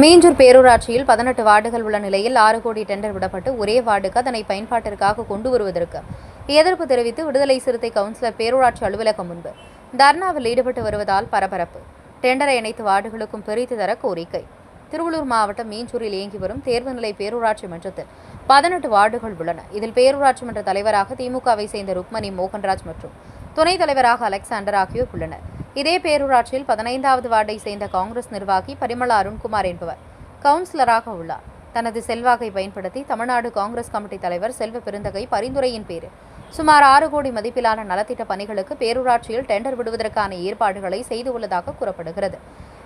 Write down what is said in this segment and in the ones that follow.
மீஞ்சூர் பேரூராட்சியில் பதினெட்டு வார்டுகள் உள்ள நிலையில் ஆறு கோடி டெண்டர் விடப்பட்டு ஒரே வார்டுக்கு அதனை பயன்பாட்டிற்காக கொண்டு வருவதற்கு எதிர்ப்பு தெரிவித்து விடுதலை சிறுத்தை கவுன்சிலர் பேரூராட்சி அலுவலகம் முன்பு தர்ணாவில் ஈடுபட்டு வருவதால் பரபரப்பு. டெண்டரை அனைத்து வார்டுகளுக்கும் பிரித்து தர கோரிக்கை. திருவள்ளூர் மாவட்டம் மீஞ்சூரில் இயங்கி வரும் தேர்வு நிலை பேரூராட்சி மன்றத்தில் பதினெட்டு வார்டுகள் உள்ளன. இதில் பேரூராட்சி மன்ற தலைவராக திமுகவை சேர்ந்த ருக்மணி மோகன்ராஜ் மற்றும் துணைத் தலைவராக அலெக்சாண்டர் ஆகியோர் உள்ளனர். இதே பேரூராட்சியில் பதினைந்தாவது வார்டை சேர்ந்த காங்கிரஸ் நிர்வாகி பரிமளா அருண்குமார் என்பவர் கவுன்சிலராக உள்ளார். தனது செல்வாக்கை பயன்படுத்தி தமிழ்நாடு காங்கிரஸ் கமிட்டி தலைவர் செல்வ பெருந்தகை பரிந்துரையின் பேரில் சுமார் ஆறு கோடி மதிப்பிலான நலத்திட்ட பணிகளுக்கு பேரூராட்சியில் டெண்டர் விடுவதற்கான ஏற்பாடுகளை செய்துள்ளதாக கூறப்படுகிறது.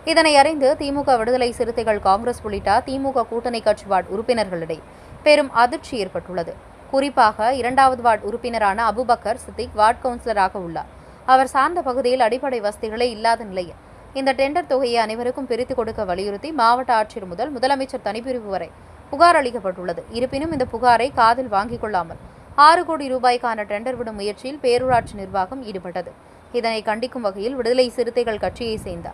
இதனை அறிந்து திமுக விடுதலை சிறுத்தைகள் காங்கிரஸ் உள்ளிட்ட திமுக கூட்டணி கட்சி வார்டு உறுப்பினர்களிடையே பெரும் அதிர்ச்சி ஏற்பட்டுள்ளது. குறிப்பாக இரண்டாவது வார்டு உறுப்பினரான அபுபக்கர் சித்திக் வார்டு கவுன்சிலராக உள்ளார். அவர் சார்ந்த பகுதியில் அடிப்படை வசதிகளே இல்லாத நிலையில் இந்த டெண்டர் தொகையை அனைவருக்கும் பிரித்து கொடுக்க வலியுறுத்தி மாவட்ட ஆட்சியர் முதல் முதலமைச்சர் தனிப்பிரிவு வரை புகார் அளிக்கப்பட்டுள்ளது. இருப்பினும் இந்த புகாரை காதில் வாங்கிக் கொள்ளாமல் ஆறு கோடி ரூபாய்க்கான டெண்டர் விடும் முயற்சியில் பேரூராட்சி நிர்வாகம் ஈடுபட்டது. இதனை கண்டிக்கும் வகையில் விடுதலை சிறுத்தைகள் கட்சியை சேர்ந்த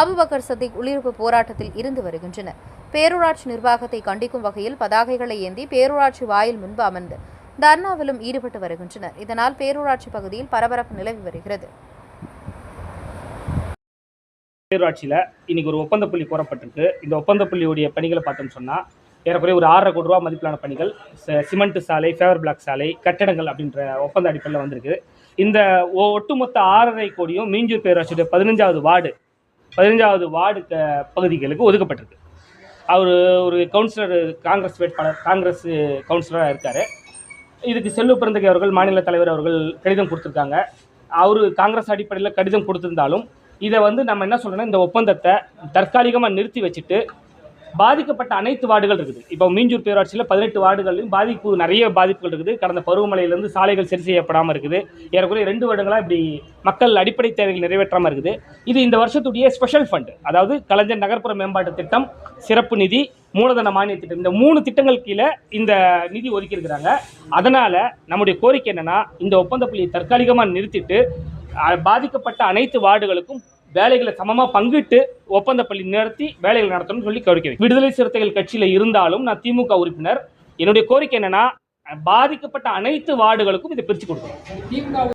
அபுபக்கர் சத்திக் உள்ளிருப்பு போராட்டத்தில் இருந்து வருகின்றனர். பேரூராட்சி நிர்வாகத்தை கண்டிக்கும் வகையில் பதாகைகளை ஏந்தி பேரூராட்சி வாயில் முன்பு அமர்ந்து தர்ணாவிலும் ஈடுபட்டு வருகின்றனர். இதனால் பேரூராட்சி பகுதியில் பரபரப்பு நிலவி வருகிறது. பேரூராட்சியில் இன்னைக்கு ஒரு ஒப்பந்த புள்ளி கோரப்பட்டிருக்கு. இந்த ஒப்பந்த புள்ளியுடைய பணிகளை பார்த்தோம்னு சொன்னால் ஏறக்குறைய ஒரு ஆறரை கோடி ரூபா மதிப்பிலான பணிகள் சிமெண்ட் சாலை ஃபேவர் பிளாக் சாலை கட்டடங்கள் அப்படின்ற ஒப்பந்த அடிப்படையில் வந்திருக்கு. இந்த ஒட்டுமொத்த ஆறரை கோடியும் மீஞ்சூர் பேரூராட்சியுடைய பதினஞ்சாவது வார்டு பதினஞ்சாவது வார்டு க- பகுதிகளுக்கு ஒதுக்கப்பட்டிருக்கு. அவர் ஒரு கவுன்சிலர் காங்கிரஸ் வேட்பாளர் காங்கிரஸ் கவுன்சிலராக இருக்கார். இதுக்கு செல்லு பிறந்தகை அவர்கள் மாநில தலைவர் அவர்கள் கடிதம் கொடுத்துருக்காங்க. அவர் காங்கிரஸ் அடிப்படையில் கடிதம் கொடுத்திருந்தாலும் இதை வந்து நம்ம என்ன சொல்றோம்னா இந்த ஒப்பந்தத்தை தற்காலிகமாக நிறுத்தி வச்சுட்டு பாதிக்கப்பட்ட அனைத்து வார்டுகள் இருக்குது. இப்போ மீஞ்சூர் பேராட்சியில் பதினெட்டு வார்டுகள்லையும் பாதிப்பு நிறைய பாதிப்புகள் இருக்குது. கடந்த பருவமழையிலேருந்து சாலைகள் சரி செய்யப்படாமல் இருக்குது. ஏறக்குறைய ரெண்டு வருடங்களாக இப்படி மக்கள் அடிப்படை தேவைகள் நிறைவேற்றாமல் இருக்குது. இது இந்த வருஷத்துடைய ஸ்பெஷல் ஃபண்ட் அதாவது கலைஞர் நகர்ப்புற மேம்பாட்டு திட்டம் சிறப்பு நிதி மூலதன மானிய திட்டம். இந்த மூணு திட்டங்கள் கீழே இந்த நிதி ஒதுக்கியிருக்கிறாங்க. அதனால் நம்முடைய கோரிக்கை என்னென்னா இந்த ஒப்பந்த புள்ளியை தற்காலிகமாக நிறுத்திட்டு பாதிக்கப்பட்ட அனைத்து வார்டுகளுக்கும் வேலைகளை சமமாக பங்கிட்டு ஒப்பந்த பள்ளி நடத்தி வேலைகள் நடத்தணும்னு சொல்லி கோரிக்கை விடுதலை சிறுத்தைகள் கட்சியில் இருந்தாலும் நான் திமுக உறுப்பினர். என்னுடைய கோரிக்கை என்னன்னா பாதிக்கப்பட்ட அனைத்து வார்டுகளுக்கும் இதை பிரித்து கொடுக்கணும்.